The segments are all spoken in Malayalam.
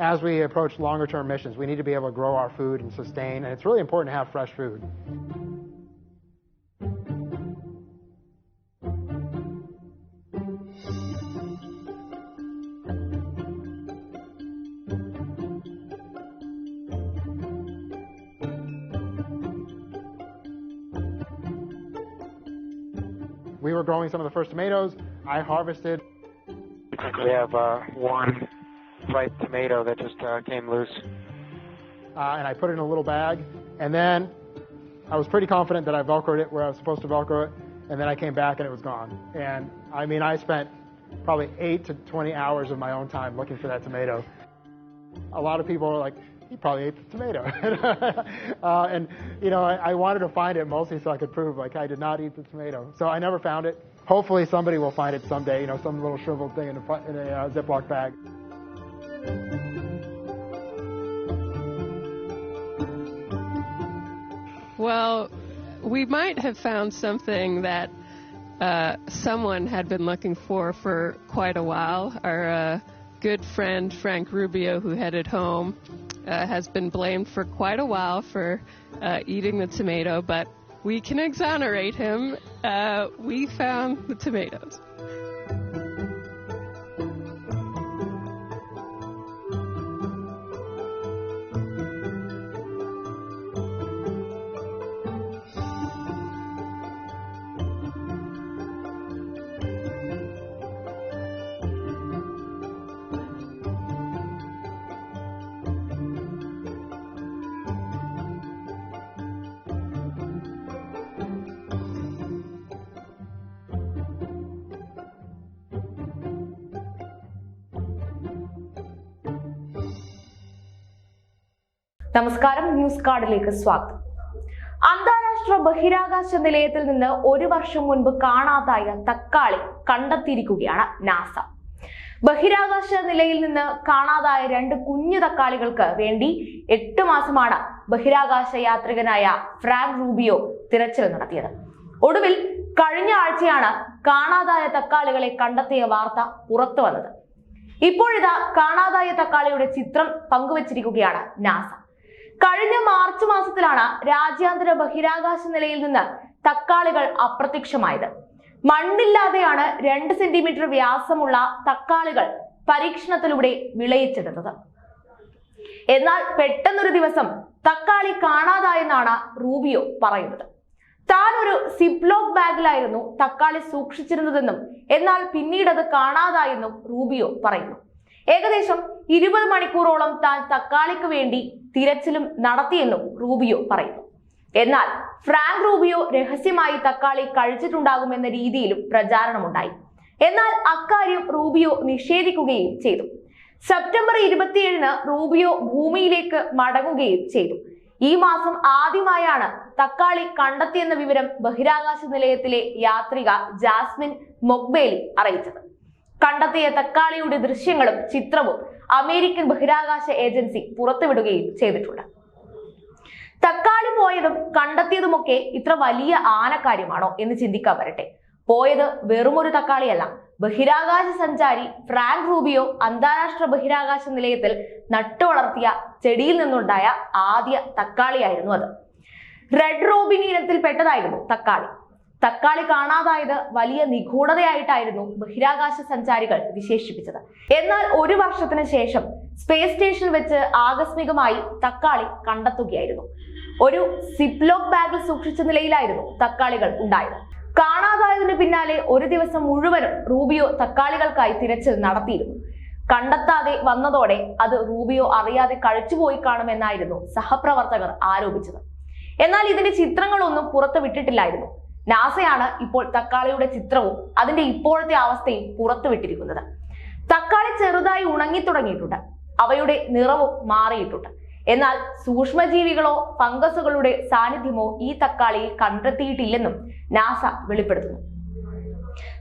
as we approach longer term missions, we need to be able to grow our food and sustain, and it's really important to have fresh food. We were growing some of the first tomatoes. I harvested. We have uh, one ripe tomato that just uh, came loose. uh, and I put it in a little bag. And then I was pretty confident that I velcroed it where I was supposed to velcro it. And then I came back and it was gone. And I mean, I spent probably eight to 20 hours of my own time looking for that tomato. A lot of people are like, he probably ate the tomato. uh, and, you know, I, I wanted to find it mostly so I could prove, like, I did not eat the tomato. So I never found it. Hopefully somebody will find it someday, you know, some little shriveled thing in a, in a uh, Ziploc bag. Well, we might have found something that uh, someone had been looking for for quite a while. Our uh, good friend Frank Rubio, who headed home, uh, has been blamed for quite a while for uh, eating the tomato, but we can exonerate him. Uh, we found the tomatoes. നമസ്കാരം ന്യൂസ് കാർഡിലേക്ക് സ്വാഗതം. അന്താരാഷ്ട്ര ബഹിരാകാശ നിലയത്തിൽ നിന്ന് ഒരു വർഷം മുൻപ് കാണാതായ തക്കാളി കണ്ടെത്തിയിരിക്കുകയാണ് നാസ. ബഹിരാകാശ നിലയിൽ നിന്ന് കാണാതായ രണ്ട് കുഞ്ഞു തക്കാളികൾക്ക് വേണ്ടി എട്ട് മാസമാണ് ബഹിരാകാശ യാത്രികനായ ഫ്രാങ്ക് റൂബിയോ തിരച്ചിൽ നടത്തിയത്. ഒടുവിൽ കഴിഞ്ഞ ആഴ്ചയാണ് കാണാതായ തക്കാളികളെ കണ്ടെത്തിയ വാർത്ത പുറത്തു വന്നത് ഇപ്പോഴിതാ കാണാതായ തക്കാളിയുടെ ചിത്രം പങ്കുവച്ചിരിക്കുകയാണ് നാസ. കഴിഞ്ഞ മാർച്ച് മാസത്തിലാണ് രാജ്യാന്തര ബഹിരാകാശ നിലയിൽ നിന്ന് തക്കാളികൾ അപ്രത്യക്ഷമായത്. മണ്ണില്ലാതെയാണ് രണ്ട് സെന്റിമീറ്റർ വ്യാസമുള്ള തക്കാളികൾ പരീക്ഷണത്തിലൂടെ വിളയിച്ചെടുത്തത്. എന്നാൽ പെട്ടെന്നൊരു ദിവസം തക്കാളി കാണാതായെന്നാണ് റൂബിയോ പറയുന്നത്. താൻ ഒരു സിപ്ലോക്ക് ബാഗിലായിരുന്നു തക്കാളി സൂക്ഷിച്ചിരുന്നതെന്നും എന്നാൽ പിന്നീട് അത് കാണാതായെന്നും റൂബിയോ പറയുന്നു. ഏകദേശം ഇരുപത് മണിക്കൂറോളം താൻ തക്കാളിക്ക് വേണ്ടി തിരച്ചിലും നടത്തിയെന്നും റൂബിയോ പറയുന്നു. എന്നാൽ ഫ്രാങ്ക് റൂബിയോ രഹസ്യമായി തക്കാളി കഴിച്ചിട്ടുണ്ടാകുമെന്ന രീതിയിലും പ്രചാരണമുണ്ടായി. എന്നാൽ അക്കാര്യം റൂബിയോ നിഷേധിക്കുകയും ചെയ്തു. സെപ്റ്റംബർ ഇരുപത്തിയേഴിന് റൂബിയോ ഭൂമിയിലേക്ക് മടങ്ങുകയും ചെയ്തു. ഈ മാസം ആദ്യമായാണ് തക്കാളി കണ്ടെത്തിയെന്ന വിവരം ബഹിരാകാശ നിലയത്തിലെ യാത്രിക ജാസ്മിൻ മൊക്ബേലി അറിയിച്ചത്. കണ്ടെത്തിയ തക്കാളിയുടെ ദൃശ്യങ്ങളും ചിത്രവും അമേരിക്കൻ ബഹിരാകാശ ഏജൻസി പുറത്തുവിടുകയും ചെയ്തിട്ടുണ്ട്. തക്കാളി പോയതും കണ്ടെത്തിയതുമൊക്കെ ഇത്ര വലിയ ആനക്കാര്യമാണോ എന്ന് ചിന്തിക്കാൻ വരട്ടെ. പോയത് വെറുമൊരു തക്കാളിയല്ല. ബഹിരാകാശ സഞ്ചാരി ഫ്രാങ്ക് റൂബിയോ അന്താരാഷ്ട്ര ബഹിരാകാശ നിലയത്തിൽ നട്ടുവളർത്തിയ ചെടിയിൽ നിന്നുണ്ടായ ആദ്യ തക്കാളിയായിരുന്നു അത്. റെഡ് റോബിൻ ഇനത്തിൽപ്പെട്ടതായിരുന്നു തക്കാളി. തക്കാളി കാണാതായത് വലിയ നിഗൂഢതയായിട്ടായിരുന്നു ബഹിരാകാശ സഞ്ചാരികൾ വിശേഷിപ്പിച്ചത്. എന്നാൽ ഒരു വർഷത്തിന് ശേഷം സ്പേസ് സ്റ്റേഷൻ വെച്ച് ആകസ്മികമായി തക്കാളി കണ്ടെത്തുകയായിരുന്നു. ഒരു സിപ്ലോക്ക് ബാഗിൽ സൂക്ഷിച്ച നിലയിലായിരുന്നു തക്കാളികൾ ഉണ്ടായത്. കാണാതായതിനു പിന്നാലെ ഒരു ദിവസം മുഴുവനും റൂബിയോ തക്കാളികൾക്കായി തിരച്ചിൽ നടത്തിയിരുന്നു. കണ്ടെത്താതെ വന്നതോടെ അത് റൂബിയോ അറിയാതെ കഴിച്ചുപോയി കാണുമെന്നായിരുന്നു സഹപ്രവർത്തകർ ആരോപിച്ചത്. എന്നാൽ ഇതിന്റെ ചിത്രങ്ങളൊന്നും പുറത്തു വിട്ടിട്ടില്ലായിരുന്നു. നാസയാണ് ഇപ്പോൾ തക്കാളിയുടെ ചിത്രവും അതിന്റെ ഇപ്പോഴത്തെ അവസ്ഥയും പുറത്തുവിട്ടിരിക്കുന്നത്. തക്കാളി ചെറുതായി ഉണങ്ങി തുടങ്ങിയിട്ടുണ്ട് അവയുടെ നിറവും മാറിയിട്ടുണ്ട്. എന്നാൽ സൂക്ഷ്മജീവികളോ ഫംഗസുകളുടെ സാന്നിധ്യമോ ഈ തക്കാളിയിൽ കണ്ടെത്തിയിട്ടില്ലെന്നും നാസ വെളിപ്പെടുത്തുന്നു.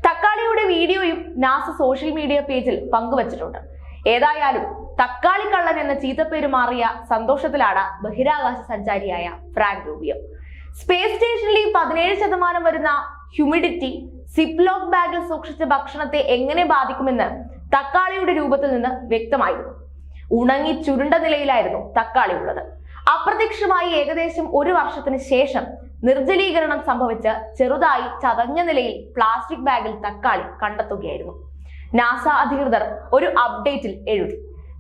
തക്കാളിയുടെ വീഡിയോയും നാസ സോഷ്യൽ മീഡിയ പേജിൽ പങ്കുവച്ചിട്ടുണ്ട്. ഏതായാലും തക്കാളിക്കള്ളൻ എന്ന ചീത്തപ്പേര് മാറിയ സന്തോഷത്തിലാണ് ബഹിരാകാശ സഞ്ചാരിയായ ഫ്രാങ്ക് റൂബിയോ. സ്പേസ് സ്റ്റേഷനിൽ പതിനേഴ് ശതമാനം വരുന്ന ഹ്യൂമിഡിറ്റി സിപ്ലോക്ക് ബാഗിൽ സൂക്ഷിച്ച ഭക്ഷണത്തെ എങ്ങനെ ബാധിക്കുമെന്ന് തക്കാളിയുടെ രൂപത്തിൽ നിന്ന് വ്യക്തമായിരുന്നു. ഉണങ്ങി ചുരുണ്ട നിലയിലായിരുന്നു തക്കാളി ഉള്ളത്. അപ്രത്യക്ഷമായി ഏകദേശം ഒരു വർഷത്തിന് ശേഷം നിർജലീകരണം സംഭവിച്ച് ചെറുതായി ചതഞ്ഞ നിലയിൽ പ്ലാസ്റ്റിക് ബാഗിൽ തക്കാളി കണ്ടെത്തുകയായിരുന്നു. നാസ അധികൃതർ ഒരു അപ്ഡേറ്റിൽ എഴുതി.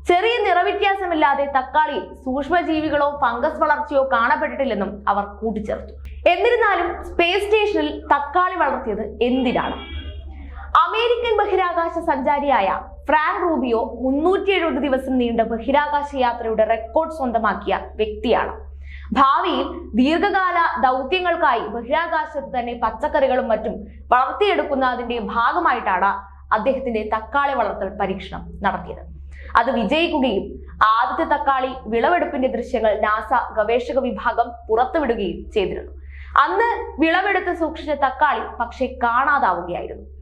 ചെറിയ നിറവ്യത്യാസമില്ലാതെ തക്കാളിയിൽ സൂക്ഷ്മജീവികളോ ഫംഗസ് വളർച്ചയോ കാണപ്പെട്ടിട്ടില്ലെന്നും അവർ കൂട്ടിച്ചേർത്തു. എന്നിരുന്നാലും സ്പേസ് സ്റ്റേഷനിൽ തക്കാളി വളർത്തിയത് എന്തിനാണ്? അമേരിക്കൻ ബഹിരാകാശ സഞ്ചാരിയായ ഫ്രാങ്ക് റൂബിയോ മുന്നൂറ്റി എഴുപത് ദിവസം നീണ്ട ബഹിരാകാശ യാത്രയുടെ റെക്കോർഡ് സ്വന്തമാക്കിയ വ്യക്തിയാണ്. ഭാവിയിൽ ദീർഘകാല ദൗത്യങ്ങൾക്കായി ബഹിരാകാശത്ത് തന്നെ പച്ചക്കറികളും മറ്റും വളർത്തിയെടുക്കുന്നതിന്റെ ഭാഗമായിട്ടാണ് അദ്ദേഹത്തിന്റെ തക്കാളി വളർത്തൽ പരീക്ഷണം നടത്തിയത്. അത് വിജയിക്കുകയും ആദ്യത്തെ തക്കാളി വിളവെടുപ്പിന്റെ ദൃശ്യങ്ങൾ നാസ ഗവേഷക വിഭാഗം പുറത്തുവിടുകയും ചെയ്തിരുന്നു. അന്ന് വിളവെടുത്ത് സൂക്ഷിച്ച തക്കാളി പക്ഷെ കാണാതാവുകയായിരുന്നു.